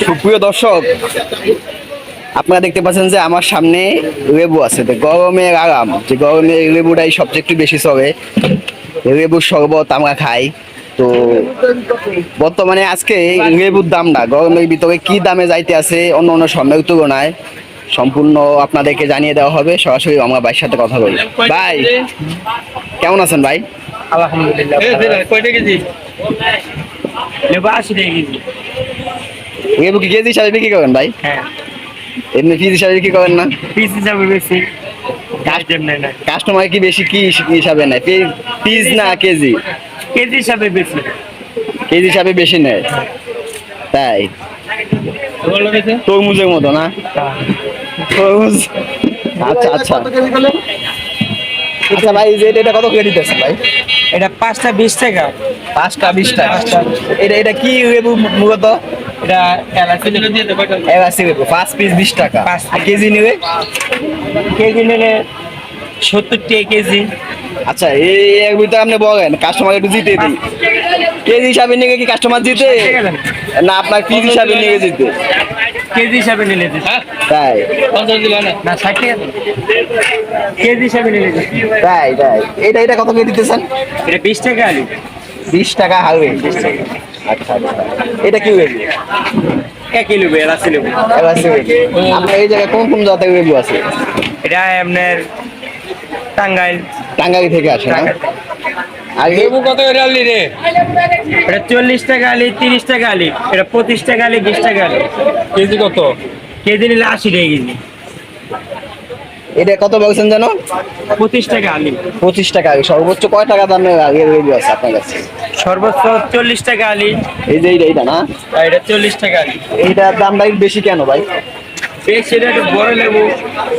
সুপ্রিয় দর্শক আপনারা দেখতে পাচ্ছেন যে আমার সামনে লেবু আছে। তো গরমের আরাম যে গরমে লেবুটাই সবচেয়ে একটু বেশি চলে। লেবুর শরবত আমরা খাই। তো বর্তমানে আজকে লেবুর দাম না গরমের ভিতরে কি দামে যাইতে আছে অন্য অন্য সময়ের তুলনায় সম্পূর্ণ আপনাদেরকে জানিয়ে দেওয়া হবে। সরাসরি আমরা ভাইয়ের সাথে কথা বলি। ভাই কেমন আছেন ভাই? আলহামদুলিল্লাহ কেজি কেজি লেবু কি কেজি হিসাবে বিক্রি করেন ভাই? হ্যাঁ। এমনি পিস হিসাবে বিক্রি করেন না? পিস হিসাবে বেশি। গাছ জন্য না। কাস্টমার কি বেশি কি হিসাবে নেয়? পিস না কেজি? কেজি হিসাবে বেশি। কেজি হিসাবে বেশি নেয়। তাই? তরমুজের মতো না? তরমুজ। আচ্ছা আচ্ছা। আচ্ছা ভাই এই যে এটা এটা কত করে দিতেছে ভাই? এটা পাঁচটা বিশ টাকা। পাঁচটা বিশ টাকা। এটা এটা কি মূলত? এটা এলাচি এলাচি পাঁচ পিস বিশ টাকা। পাঁচ কেজি নেবে? কেজি নিলে সত্তর টাকা কেজি। আচ্ছা এই আপনি বলেন কাস্টমার একটু জিতে কেজি হিসাবে নিয়ে কি কাস্টমার জিতে? না আপনার পিস হিসাবে নিয়ে জিতে কেজি হিসাবে নিলে হ্যাঁ? তাই। না না ষাট টাকা কেজি হিসাবে নিলে তাই তাই। এটা এটা কত করে দিতেছেন? এটা বিশ টাকা আলু। বিশ টাকা আচ্ছা আচ্ছা এটা কি এলাচি লেবু। এলাচি লেবু। আপনার এই জায়গায় কোন কোন জাতের লেবু আছে? এটা আপনার টাঙ্গাইল। টাঙ্গাইল থেকে আসে না? লেবু কত করে আনলি রে? এটা চল্লিশ টাকা আলি তিরিশ টাকা আলি এটা পঁচিশ টাকা আলি বিশ টাকা আলি। কেজি কত? কেজি নিলে আশি টাকা কেজি। এটা কত বলছেন জানো পঁচিশ টাকা আলি। পঁচিশ টাকা আগে সর্বোচ্চ কয় টাকা দামের আগে আছে আপনার কাছে? সর্বোচ্চ চল্লিশ টাকা আলি। এই যে এইটা এইটা না? আর এটা চল্লিশ টাকা আলি। এইটার দামটা বেশি কেন ভাই? বেশ এটা একটু বড় লেবু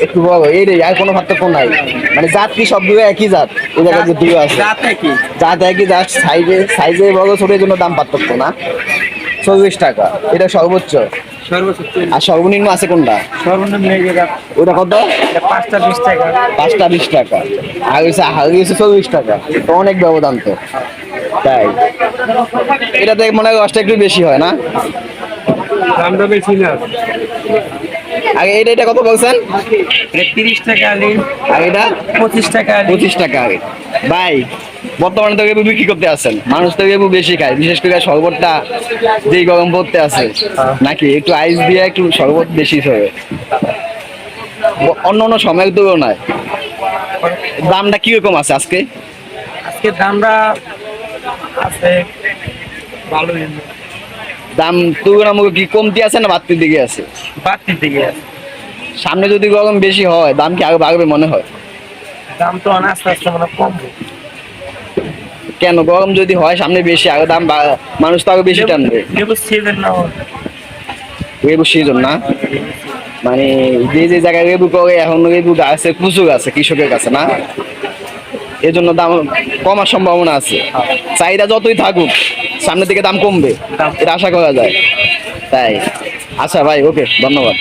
একটু বড় এই রে আর কোনো পার্থক্য নাই। মানে জাত কি একই জাত? জায়গায় যে দুটো আছে। রাত নাকি জাত একই জাত সাইজে সাইজে বড় ছোটের জন্য দাম পার্থক্য না। চল্লিশ টাকা এটা সর্বোচ্চ। আর সর্বনিম্ন আছে কোনটা? সর্বনিম্ন এই ওটা কত? পাঁচটা বিশ টাকা। পাঁচটা বিশ টাকা। আর চল্লিশ টাকা। অনেক ব্যবধান তো। তাই? এটাতে মনে হয় কষ্ট একটু বেশি হয় না? দামটা বেশি না। আর এটা এটা কত বলছেন? তিরিশ টাকা আলি আর এটা? পঁচিশ টাকা পঁচিশ টাকা আগে। ভাই বর্তমানে তো লেবু বিক্রি করতে আসেন মানুষ তো লেবু বেশি খায়। বিশেষ করে শরবতটা যেই গরম পড়তে আছে। নাকি একটু আইস দিয়ে একটু শরবত বেশি হবে অন্য অন্য সময়ের তুলনায়। দামটা কীরকম আছে আজকে? আজকে দামটা আছে। ভালোই দাম তুলনামূলক কি কমতি আছে না বাড়তির দিকে আছে? বাড়তির দিকে আছে। সামনে যদি গরম বেশি হয় দাম কি আরও বাড়বে মনে হয়? দাম তো আস্তে আস্তে মানে কমবে। কেন? গরম যদি হয় সামনে বেশি আরও দাম মানুষ তো আরও বেশি টানবে। সিজন না হোক। সিজন না? মানে যে যে জায়গায় লেবু করে এখন লেবু গাছে প্রচুর আছে কৃষকের কাছে না? এজন্য দাম কমার সম্ভাবনা আছে। চাহিদা যতই থাকুক সামনের দিকে দাম কমবে। এটা আশা করা যায়। তাই। আচ্ছা ভাই ওকে ধন্যবাদ।